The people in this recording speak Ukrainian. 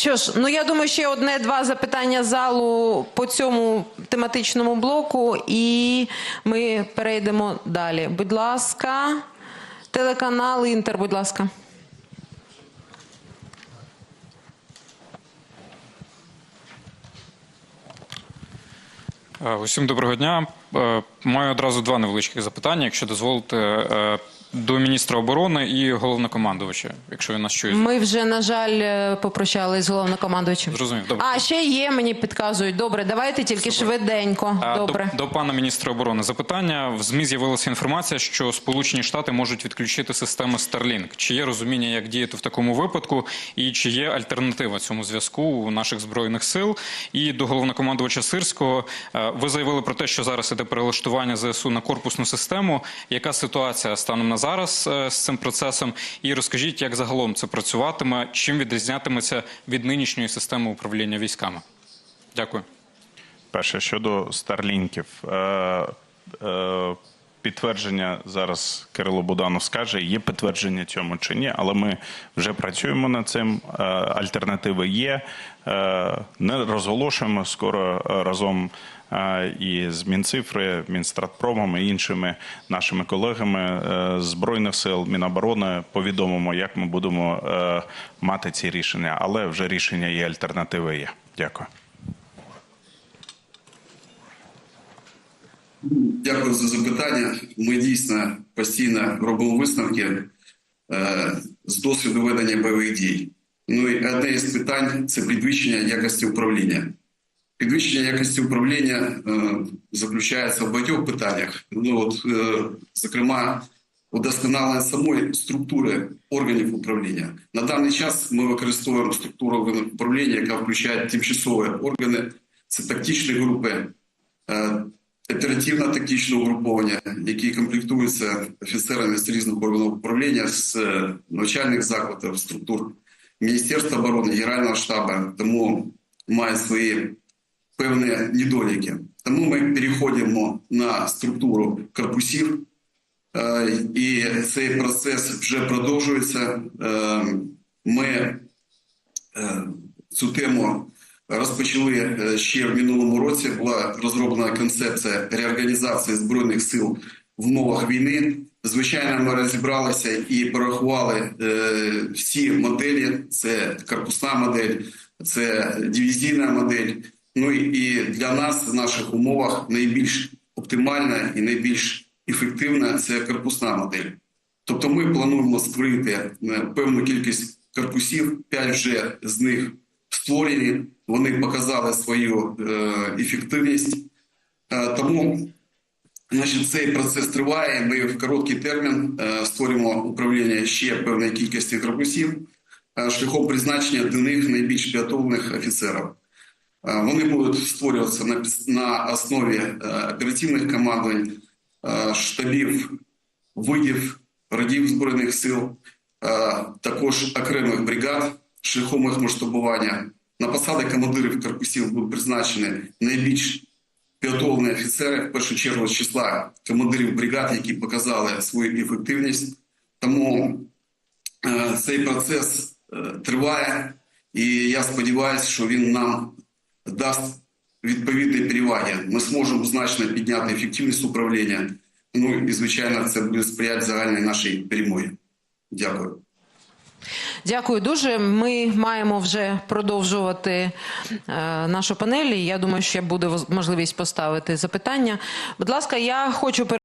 Що ж, ну я думаю, ще одне-два запитання залу по цьому тематичному блоку, і ми перейдемо далі. Будь ласка, телеканал Інтер, будь ласка. Е, Усім доброго дня. Е, Маю одразу два невеличких запитання, якщо дозволите, е, до міністра оборони і головнокомандувача, якщо він нас чує. Ми вже, на жаль, е, попрощались з головнокомандувачем. Зрозумів. Добре. А ще є, мені підказують. Добре, давайте тільки швиденько. Добре. До, до пана міністра оборони запитання. В ЗМІ з'явилася інформація, що Сполучені Штати можуть відключити системи Starlink. Чи є розуміння, як діяти в такому випадку, і чи є альтернатива цьому зв'язку у наших збройних сил? І до головнокомандувача Сирського ви заявили про те, що зараз іде перелаштування ЗСУ на корпусну систему. Яка ситуація станом на зараз е, з цим процесом? І розкажіть, як загалом це працюватиме, чим відрізнятиметься від нинішньої системи управління військами? Дякую. Перше щодо старлінків. Е, е, Підтвердження зараз Кирило Буданов скаже, є підтвердження цьому чи ні, але ми вже працюємо над цим. Е, Альтернативи є. Е, Не розголошуємо скоро е, разом і з Мінцифри, Мінстратпромом і іншими нашими колегами збройних сил Міноборони повідомимо, як ми будемо мати ці рішення. Але вже рішення є, альтернативи є. Дякую. Дякую за запитання. Ми дійсно постійно робимо висновки е, з досвіду ведення бойових дій. Ну і одне із питань це підвищення якості управління. Підвищення якості управління е, заключається в багатьох питаннях. Ну от, е, зокрема, удосконалення самої структури органів управління. На даний час ми використовуємо структуру органів управління, яка включає тимчасові органи, це тактичні групи. Оперативно-тактичного угруповання, які комплектуються офіцерами з різних органів управління, з е, навчальних закладів, структур Міністерства оборони, Генерального штабу, тому має свої певні недоліки. Тому ми переходимо на структуру корпусів, е, і цей процес вже продовжується. Е, Ми цю тему розпочали е, ще в минулому році. Була розроблена концепція реорганізації збройних сил в умовах війни. Звичайно, ми розібралися і порахували е, всі моделі: це корпусна модель, це дивізійна модель. Ну і для нас в наших умовах найбільш оптимальна і найбільш ефективна це корпусна модель. Тобто, ми плануємо створити е, певну кількість корпусів, 5 вже з них створені. Вони показали свою е, ефективність. Е, тому значить, цей процес триває. Ми в короткий термін е, створюємо управління ще певної кількості корпусів шляхом призначення до них найбільш підготовлених офіцерів. Вони будуть створюватися на, на основі оперативних командувань, штабів, видів, родів Збройних сил, також окремих бригад шляхом їх масштабування. На посади командирів корпусів будуть призначені найбільш підготовлені офіцери, в першу чергу з числа командирів бригад, які показали свою ефективність. Тому е, цей процес е, триває, і я сподіваюся, що він нам дасть відповідні переваги. Ми зможемо значно підняти ефективність управління. Ну і звичайно, це буде сприяти загальній нашій перемогі. Дякую. Дякую дуже. Ми маємо вже продовжувати е, нашу панель. Я думаю, що буде можливість поставити запитання. Будь ласка, я хочу